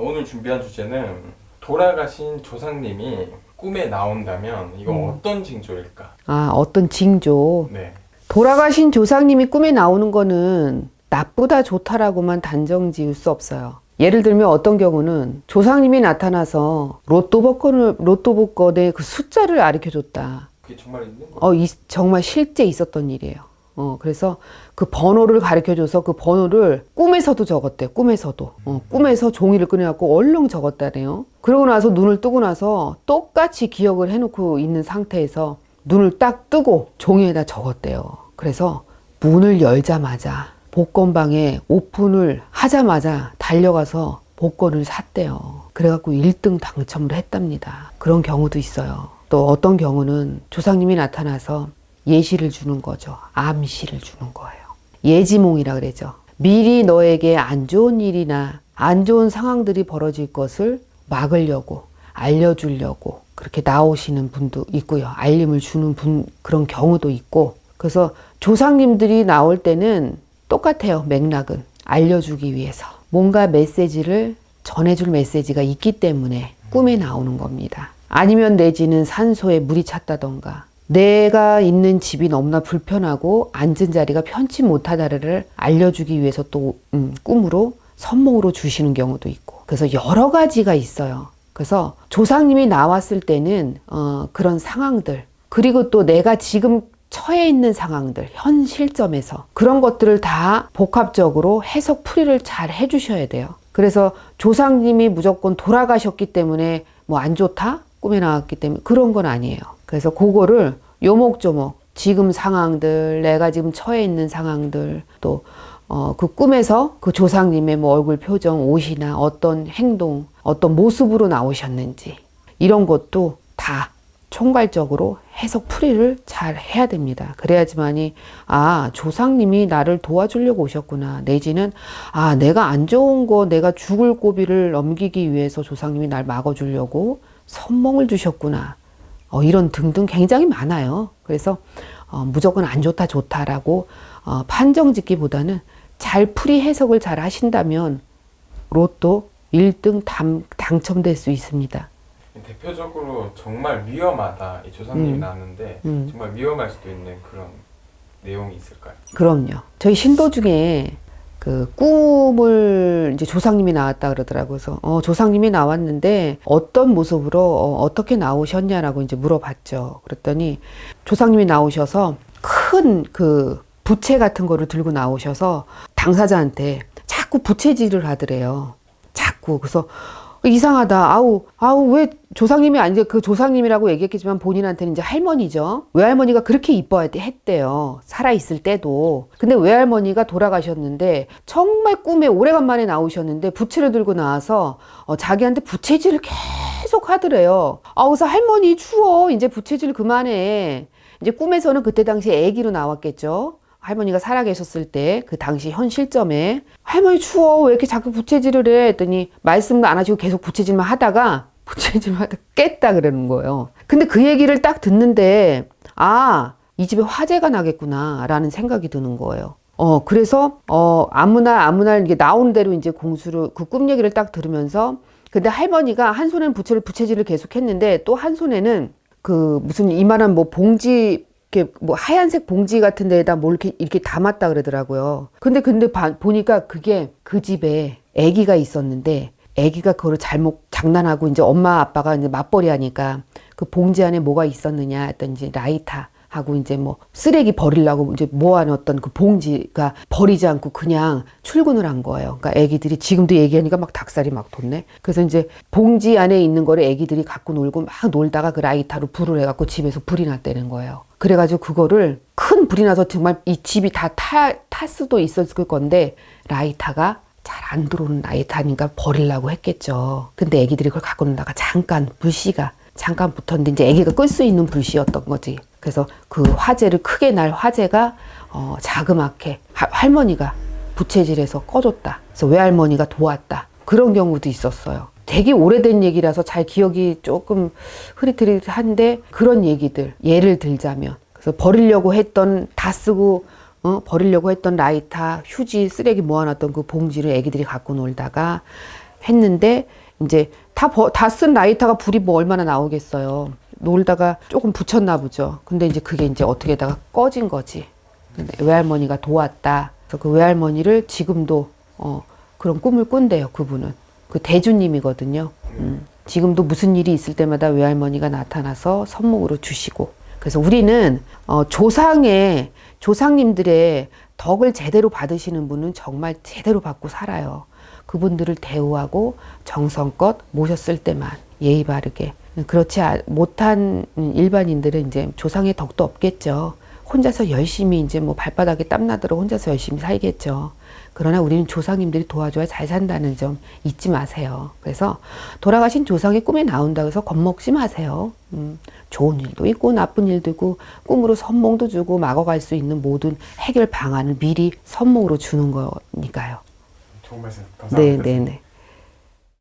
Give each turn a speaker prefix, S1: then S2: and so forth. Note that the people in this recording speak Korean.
S1: 어, 오늘 준비한 주제는 돌아가신 조상님이 꿈에 나온다면 이건
S2: 음.
S1: 어떤 징조일까?
S2: 아, 어떤 징조.
S1: 네.
S2: 돌아가신 조상님이 꿈에 나오는 거는 나쁘다 좋다라고만 단정 지을 수 없어요. 예를 들면 어떤 경우는 조상님이 나타나서 로또 복권을 로또 복권의 그 숫자를 가르쳐 줬다.
S1: 그게 정말 있는 거?
S2: 어, 이, 정말 실제 있었던 일이에요. 어, 그래서 그 번호를 가르쳐 줘서 그 번호를 꿈에서도 적었대요. 꿈에서도. 어, 꿈에서 종이를 꺼내갖고 얼렁 적었다네요. 그러고 나서 눈을 뜨고 나서 똑같이 기억을 해놓고 있는 상태에서 눈을 딱 뜨고 종이에다 적었대요. 그래서 문을 열자마자 복권방에 오픈을 하자마자 달려가서 복권을 샀대요. 그래갖고 1등 당첨을 했답니다. 그런 경우도 있어요. 또 어떤 경우는 조상님이 나타나서 예시를 주는 거죠. 암시를 주는 거예요. 예지몽이라 그러죠. 미리 너에게 안 좋은 일이나 안 좋은 상황들이 벌어질 것을 막으려고 알려주려고 그렇게 나오시는 분도 있고요. 알림을 주는 분 그런 경우도 있고 그래서 조상님들이 나올 때는 똑같아요. 맥락은 알려주기 위해서 뭔가 메시지를 전해줄 메시지가 있기 때문에 꿈에 나오는 겁니다. 아니면 내지는 산소에 물이 찼다던가 내가 있는 집이 너무나 불편하고 앉은 자리가 편치 못하다를 알려주기 위해서 또 음, 꿈으로 선몽으로 주시는 경우도 있고 그래서 여러 가지가 있어요. 그래서 조상님이 나왔을 때는 어, 그런 상황들 그리고 또 내가 지금 처해 있는 상황들 현 실점에서 그런 것들을 다 복합적으로 해석 풀이를 잘 해주셔야 돼요. 그래서 조상님이 무조건 돌아가셨기 때문에 뭐 안 좋다 꿈에 나왔기 때문에 그런 건 아니에요. 그래서 그거를 요목조목 지금 상황들 내가 지금 처해 있는 상황들 또 어, 그 꿈에서 그 조상님의 뭐 얼굴 표정, 옷이나 어떤 행동, 어떤 모습으로 나오셨는지 이런 것도 다 총괄적으로 해석 풀이를 잘 해야 됩니다. 그래야지만이 아 조상님이 나를 도와주려고 오셨구나 내지는 아 내가 안 좋은 거 내가 죽을 고비를 넘기기 위해서 조상님이 날 막아주려고 선몽을 주셨구나 어, 이런 등등 굉장히 많아요. 그래서 어, 무조건 안 좋다 좋다라고 어, 판정 짓기보다는 잘 풀이 해석을 잘 하신다면 로또 1등 당, 당첨될 수 있습니다.
S1: 대표적으로 정말 위험하다 이 조상님이
S2: 음.
S1: 나왔는데
S2: 음.
S1: 정말 위험할 수도 있는 그런 내용이 있을까요?
S2: 그럼요. 저희 신도 중에 그 꿈을 이제 조상님이 나왔다 그러더라고요. 그래서 어, 조상님이 나왔는데 어떤 모습으로 어, 어떻게 나오셨냐라고 이제 물어봤죠. 그랬더니 조상님이 나오셔서 큰 그 부채 같은 거를 들고 나오셔서 당사자한테 자꾸 부채질을 하더래요. 자꾸 그래서 이상하다. 아우, 아우, 왜 조상님이 아니죠? 그 조상님이라고 얘기했겠지만 본인한테는 이제 할머니죠. 외할머니가 그렇게 이뻐했대요. 살아있을 때도. 근데 외할머니가 돌아가셨는데 정말 꿈에 오래간만에 나오셨는데 부채를 들고 나와서 어, 자기한테 부채질을 계속 하더래요. 아, 그래서 할머니 추워. 이제 부채질 그만해. 이제 꿈에서는 그때 당시에 아기로 나왔겠죠. 할머니가 살아 계셨을 때 그 당시 현 실점에 할머니 추워 왜 이렇게 자꾸 부채질을 해 했더니 말씀도 안 하시고 계속 부채질만 하다가 부채질만 하다 깼다 그러는 거예요. 근데 그 얘기를 딱 듣는데 아 이 집에 화재가 나겠구나 라는 생각이 드는 거예요. 어 그래서 어 아무나 아무나 이게 나오는 대로 이제 공수를 그 꿈 얘기를 딱 들으면서 근데 할머니가 한 손에는 부채를 부채질을 계속 했는데 또 한 손에는 그 무슨 이만한 뭐 봉지 이렇게 뭐 하얀색 봉지 같은 데에다 뭘 이렇게 이렇게 담았다 그러더라고요. 근데 근데 봐- 보니까 그게 그 집에 아기가 있었는데 아기가 그거를 잘못 장난하고 이제 엄마 아빠가 이제 맞벌이 하니까 그 봉지 안에 뭐가 있었느냐 했더니 라이터 하고 이제 뭐 쓰레기 버리려고 이제 모아놓았던 그 봉지가 버리지 않고 그냥 출근을 한 거예요. 그러니까 애기들이 지금도 얘기하니까 막 닭살이 막 돋네. 그래서 이제 봉지 안에 있는 거를 애기들이 갖고 놀고 막 놀다가 그 라이터로 불을 해갖고 집에서 불이 났다는 거예요. 그래가지고 그거를 큰 불이 나서 정말 이 집이 다 타, 탈 수도 있었을 건데 라이터가 잘안 들어오는 라이터니까 버리려고 했겠죠. 근데 애기들이 그걸 갖고 놀다가 잠깐 불씨가 잠깐 붙었는데 이제 애기가 끌 수 있는 불씨였던 거지. 그래서 그 화재를 크게 날 화재가 어, 자그맣게 하- 할머니가 부채질해서 꺼줬다. 그래서 외할머니가 도왔다. 그런 경우도 있었어요. 되게 오래된 얘기라서 잘 기억이 조금 흐릿흐릿한데 그런 얘기들 예를 들자면 그래서 버리려고 했던 다 쓰고 어, 버리려고 했던 라이터, 휴지, 쓰레기 모아놨던 그 봉지를 애기들이 갖고 놀다가 했는데 이제 다쓴 라이터가 불이 뭐 얼마나 나오겠어요. 놀다가 조금 붙였나 보죠. 근데 이제 그게 이제 어떻게다가 꺼진 거지. 외할머니가 도왔다. 그래서 그 외할머니를 지금도 어, 그런 꿈을 꾼대요. 그분은 그 대주님이거든요. 음, 지금도 무슨 일이 있을 때마다 외할머니가 나타나서 선물으로 주시고. 그래서 우리는 어, 조상의 조상님들의 덕을 제대로 받으시는 분은 정말 제대로 받고 살아요. 그분들을 대우하고 정성껏 모셨을 때만 예의 바르게 그렇지 아- 못한 일반인들은 이제 조상의 덕도 없겠죠. 혼자서 열심히 이제 뭐 발바닥에 땀 나도록 혼자서 열심히 살겠죠. 그러나 우리는 조상님들이 도와줘야 잘 산다는 점 잊지 마세요. 그래서 돌아가신 조상의 꿈에 나온다고 해서 겁먹지 마세요. 음, 좋은 일도 있고 나쁜 일도 있고 꿈으로 선몽도 주고 막아갈 수 있는 모든 해결 방안을 미리 선몽으로 주는 거니까요.
S1: 좋은 말씀
S2: 네,
S1: 감사합니다.
S2: 네, 네.